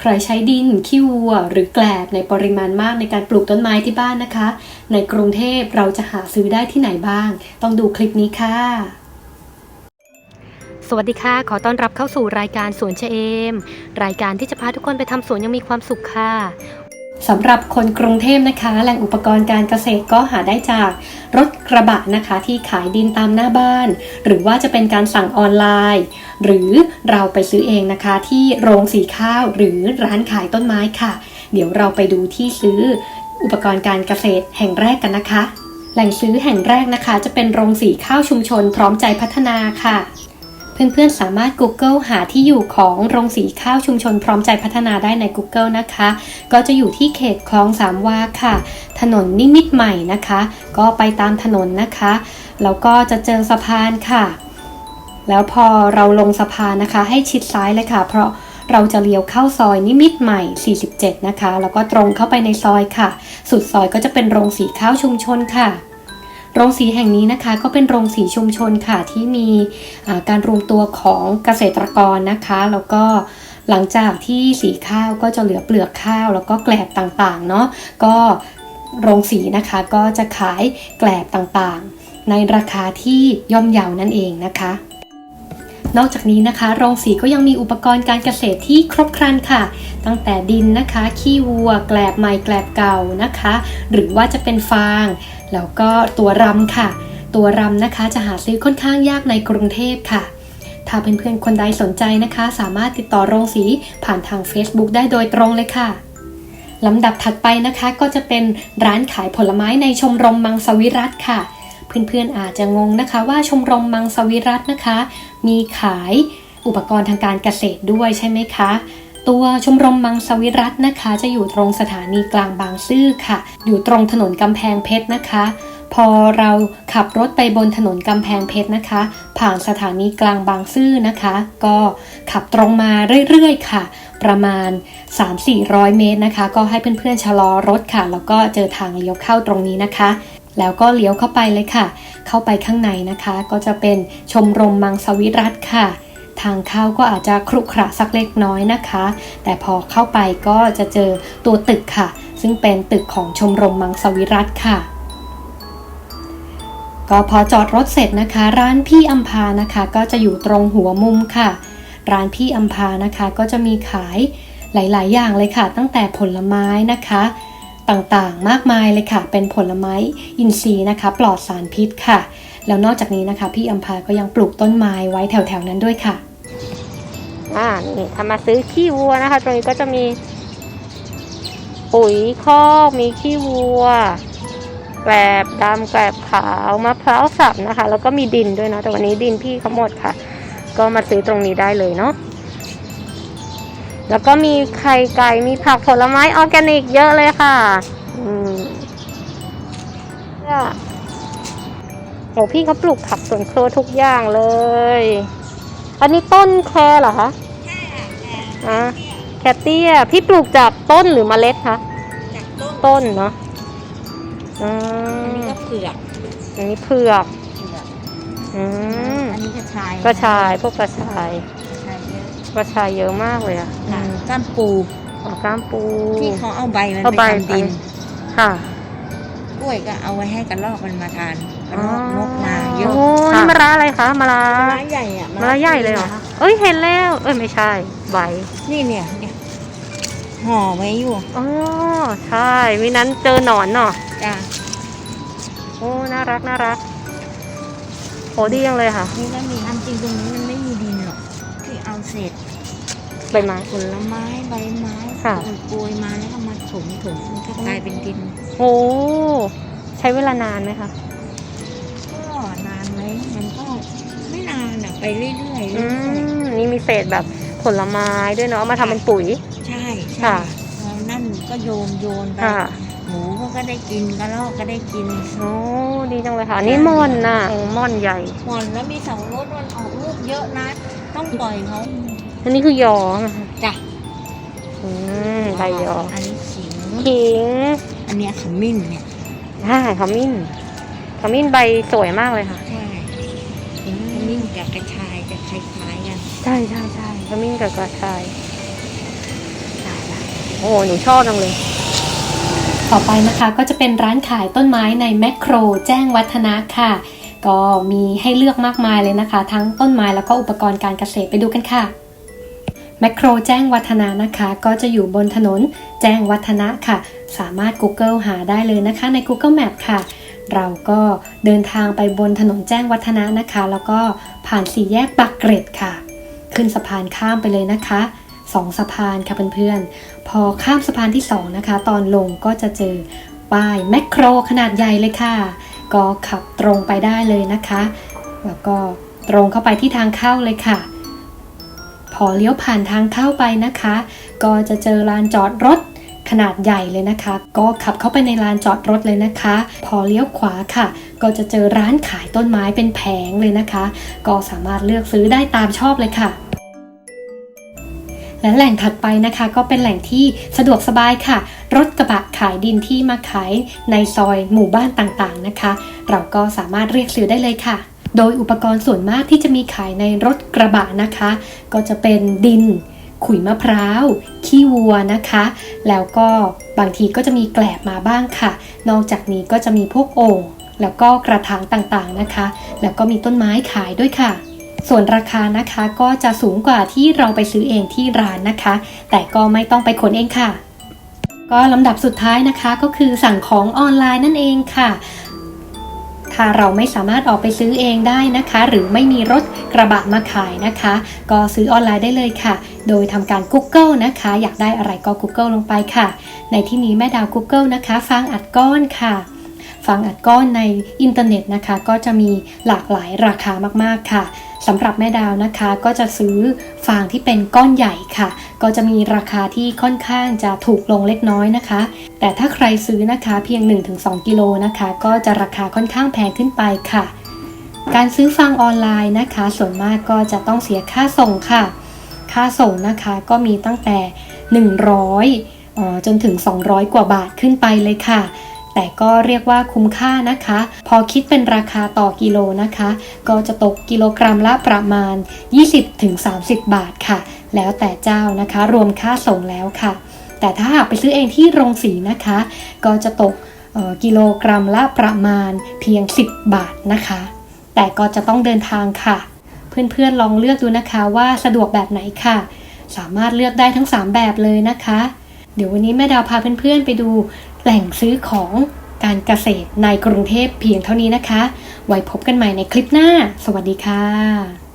ใครใช้ดินขี้วัว หรือแกลบในปริมาณมากในการปลูกต้นไม้ที่บ้านนะคะ ในกรุงเทพเราจะหาซื้อได้ที่ไหนบ้าง ต้องดูคลิปนี้ค่ะ สวัสดีค่ะ ขอต้อนรับเข้าสู่รายการสวนเชเอม รายการที่จะพาทุกคนไปทำสวนยังมีความสุขค่ะ สำหรับคนกรุงเทพนะคะ แหล่งอุปกรณ์การเกษตรก็หาได้จากรถกระบะนะคะ ที่ขายดินตามหน้าบ้าน หรือว่าจะเป็นการสั่งออนไลน์ หรือเราไปซื้อเองนะคะ ที่โรงสีข้าวหรือร้านขายต้นไม้ค่ะ เดี๋ยวเราไปดูที่ซื้ออุปกรณ์การเกษตรแห่งแรกกันนะคะ แหล่งซื้อแห่งแรกนะคะ จะเป็นโรงสีข้าวชุมชนพร้อมใจพัฒนาค่ะ เพื่อนๆ สามารถ Google หาที่อยู่ของโรงสีข้าวชุมชนพร้อมใจพัฒนาได้ใน Google นะคะ ก็จะอยู่ที่เขตคลองสามวาค่ะ ถนนนิมิตใหม่นะคะ ก็ไปตามถนนนะคะ แล้วก็จะเจอสะพานค่ะ แล้วพอเราลงสะพานนะคะ ให้ชิดซ้ายเลยค่ะ เพราะเราจะเลี้ยวเข้าซอยนิมิตใหม่ 47 นะคะ แล้วก็ตรงเข้าไปในซอยค่ะ สุดซอยก็จะเป็นโรงสีข้าวชุมชนค่ะ โรงสีแห่งนี้นะคะก็เป็นโรงสีชุมชนค่ะที่มีการรวมตัวของเกษตรกรนะคะ แล้วก็หลังจากที่สีข้าวก็จะเหลือเปลือกข้าว แล้วก็แกลบต่างๆเนาะก็โรงสีนะคะก็จะขายแกลบต่างๆ ในราคาที่ย่อมเยาวนั่นเองนะคะ นอกจากนี้นะคะโรงสีก็ยังมีอุปกรณ์การเกษตรที่ครบครันค่ะ ตั้งแต่ดินนะคะ ขี้วัว แกลบใหม่แกลบเก่านะคะ หรือว่าจะเป็นฟาง แล้วก็ตัวรำค่ะ ตัวรำนะคะจะหาซื้อค่อนข้างยากในกรุงเทพค่ะ ถ้าเพื่อนๆคนใดสนใจนะคะ สามารถติดต่อโรงสีผ่านทาง Facebook ได้โดยตรงเลยค่ะลำดับถัดไปนะคะก็จะเป็นร้านขายผลไม้ในชมรมมังสวิรัตค่ะ เพื่อนๆอาจจะงงนะคะว่าชมรมมังสวิรัตนะคะ มีขายอุปกรณ์ทางการเกษตรด้วยใช่ไหมคะ ตัวชมรมมังสวิรัตนะคะ จะอยู่ตรงสถานีกลางบางซื่อค่ะ อยู่ตรงถนนกำแพงเพชรนะคะ พอเราขับรถไปบนถนนกำแพงเพชรนะคะ ผ่านสถานีกลางบางซื่อนะคะ ก็ขับตรงมาเรื่อยๆค่ะ ประมาณ 3-400 เมตรนะคะ ก็ให้เพื่อนๆชะลอรถค่ะ แล้วก็เจอทางเลี้ยวเข้าตรงนี้นะคะ แล้วก็เลี้ยวเข้าไปเลยค่ะ เข้าไปข้างในนะคะ ก็จะเป็นชมรมมังสวิรัตค่ะ ทางเข้าก็อาจจะครุขระสักเล็กน้อยนะคะ แต่พอเข้าไปก็จะเจอตัวตึกค่ะ ซึ่งเป็นตึกของชมรมมังสวิรัตค่ะก็พอจอดรถเสร็จนะคะ ร้านพี่อัมพานะคะ ก็จะอยู่ตรงหัวมุมค่ะ ร้านพี่อัมพานะคะก็จะมีขายหลาย ๆ อย่างเลยค่ะ ตั้งแต่ผลไม้นะคะ ต่างๆ มากมายเลยค่ะ เป็นผลไม้อินทรีย์นะคะ ปลอดสารพิษค่ะ แล้วนอกจากนี้นะคะ พี่อัมพาก็ยังปลูกต้นไม้ไว้แถวๆนั้นด้วยค่ะอ่านี่ถ้ามาซื้อขี้วัวนะคะ ตรงนี้ก็จะมีปุ๋ยคอกมีขี้วัวแกลบดำแกลบขาวมะพร้าวสับนะคะ แล้วก็มีดินด้วยนะแต่วันนี้ดินพี่เขาหมดค่ะ ก็มาซื้อตรงนี้ได้เลยเนาะ แล้วก็มีไข่ไก่มีผักผลไม้ออร์แกนิกเยอะเลยค่ะ อืมเนี่ยโหพี่เขาปลูกผักสวนครัวทุกอย่างเลย อันนี้ต้นแครเหรอคะอ่าแคตเตี้ยพี่ปลูกจากต้นหรือเมล็ดคะจากต้นต้นเนาะอือันมนี้ก็เผือกอันนี้เผือกเผือกอืมอันนี้กระชายกระชายพวกกระชายกระชายเยอะกระชายเยอะมากเลยอะค่ะอืม ก้านปูอ๋อก้ามปู ที่เขาเอาใบมันเอาไปใบทำดินค่ะ กล้วยก็เอาไว้ให้กระรอกมันมาทานกระรอกนกมาเยโอ้อะนี่มะระอะไรคะมะระมะระใหญ่อะมะระใหญ่เลยเหรอคะเอ้ยเห็นแล้ว เอ้ยไม่ใช่ใบนี่เนี่ยเนี่ยห่อไว้อยู่อ๋อใช่วินั้นเจอหนอนเนาะจ้ะโอ้น่ารักน่ารักโหดีจังเลยค่ะ นี่ก็มีอันจริงตรงนี้มันไม่มีดินหรอกที่เอาเศษ ใบไม้ ผลไม้ใบไม้ค่ะโกยๆมาแล้วก็มาถมถมมันก็กลายเป็นดิน โอ้ใช้เวลานานไหมคะ ก็นานไหมมันก็ไม่นานอะไปเรื่อยๆอืเรื่อยๆมนี่มีเศษแบบผลไม้ด้วยเนาะเอามาทำเป็นปุ๋ยใช่ใช่ค่ะพอนั่นก็โยนโยนไปค่ะหมูเขาก็ได้กินกระรอกก็ได้กินโอ้ดีจังเลยค่ะนี่ม่อนน่ะโอ้ม่อนใหญ่ หมอนแล้วมีเสารถมันออกลูกเยอะนะ ต้องปล่อยเขา อันนี้คือยอนะคะจ้ะอืมใบยออันนี้ขิงขิง อันเนี้ยขมิ้นเนี่ยใช่ขมิ้นขมิ้นใบสวยมากเลยค่ะใช่ขมิ้นกับกระชายจะคล้ายๆกันใช่ใช่ใช่ขมิ้นกับกระชายค่ะโอ้หนูชอบจังเลยต่อไปนะคะก็จะเป็นร้านขายต้นไม้ในแมคโครแจ้งวัฒนะค่ะ ก็มีให้เลือกมากมายเลยนะคะ ทั้งต้นไม้แล้วก็อุปกรณ์การเกษตรไปดูกันค่ะ แมคโครแจ้งวัฒนะนะคะ ก็จะอยู่บนถนนแจ้งวัฒนะค่ะ สามารถ Google หาได้เลยนะคะใน Google Map ค่ะ เราก็เดินทางไปบนถนนแจ้งวัฒนะนะคะ แล้วก็ผ่านสี่แยกปากเกร็ดค่ะ ขึ้นสะพานข้ามไปเลยนะคะสองสะพานค่ะเพื่อนๆ พอข้ามสะพานที่สองนะคะ ตอนลงก็จะเจอป้ายแมคโครขนาดใหญ่เลยค่ะ ก็ขับตรงไปได้เลยนะคะ แล้วก็ตรงเข้าไปที่ทางเข้าเลยค่ะ อเลี้ยวผ่านทางเข้าไปนะคะ ก็จะเจอลานจอดรถขนาดใหญ่เลยนะคะ ก็ขับเข้าไปในลานจอดรถเลยนะคะ พอเลี้ยวขวาค่ะ ก็จะเจอร้านขายต้นไม้เป็นแผงเลยนะคะ ก็สามารถเลือกซื้อได้ตามชอบเลยค่ะและแหล่งถัดไปนะคะก็เป็นแหล่งที่สะดวกสบายค่ะ รถกระบะขายดินที่มาขายในซอยหมู่บ้านต่างๆนะคะ เราก็สามารถเรียกซื้อได้เลยค่ะ โดยอุปกรณ์ส่วนมากที่จะมีขายในรถ กระบะนะคะ ก็จะเป็นดินขุยมะพร้าว ขี้วัวนะคะ แล้วก็บางทีก็จะมีแกลบมาบ้างค่ะ นอกจากนี้ก็จะมีพวกโอ่งแล้วก็กระถางต่างๆนะคะ แล้วก็มีต้นไม้ขายด้วยค่ะ ส่วนราคานะคะก็จะสูงกว่าที่เราไปซื้อเองที่ร้านนะคะ แต่ก็ไม่ต้องไปขนเองค่ะ ก็ลำดับสุดท้ายนะคะก็คือสั่งของออนไลน์นั่นเองค่ะ ถ้าเราไม่สามารถออกไปซื้อเองได้นะคะ หรือไม่มีรถกระบะมาขายนะคะ ก็ซื้อออนไลน์ได้เลยค่ะ โดยทำการ Google นะคะ อยากได้อะไรก็ Google ลงไปค่ะ ในที่นี้แม่ดาว Google นะคะ ฟังอัดก้อนค่ะ ฟังอัดก้อนในอินเทอร์เน็ตนะคะ ก็จะมีหลากหลายราคามากๆค่ะสำหรับแม่ดาวนะคะก็จะซื้อฟางที่เป็นก้อนใหญ่ค่ะ ก็จะมีราคาที่ค่อนข้างจะถูกลงเล็กน้อยนะคะ แต่ถ้าใครซื้อนะคะเพียง 1-2 กิโลนะคะ ก็จะราคาค่อนข้างแพงขึ้นไปค่ะ การซื้อฟางออนไลน์นะคะ ส่วนมากก็จะต้องเสียค่าส่งค่ะ ค่าส่งนะคะก็มีตั้งแต่ 100เอ่อจนถึง 200 กว่าบาทขึ้นไปเลยค่ะ แต่ก็เรียกว่าคุ้มค่านะคะ พอคิดเป็นราคาต่อกิโลนะคะ ก็จะตกกิโลกรัมละประมาณ 20-30 บาทค่ะ แล้วแต่เจ้านะคะ รวมค่าส่งแล้วค่ะ แต่ถ้าหากไปซื้อเองที่โรงสีนะคะ ก็จะตกกิโลกรัมละประมาณเพียง 10 บาทนะคะ แต่ก็จะต้องเดินทางค่ะ เพื่อนๆลองเลือกดูนะคะว่าสะดวกแบบไหนค่ะ สามารถเลือกได้ทั้ง 3 แบบเลยนะคะ เดี๋ยววันนี้แม่ดาวพาเพื่อนๆไปดูแหล่งซื้อของการเกษตรในกรุงเทพเพียงเท่านี้นะคะ ไว้พบกันใหม่ในคลิปหน้า สวัสดีค่ะ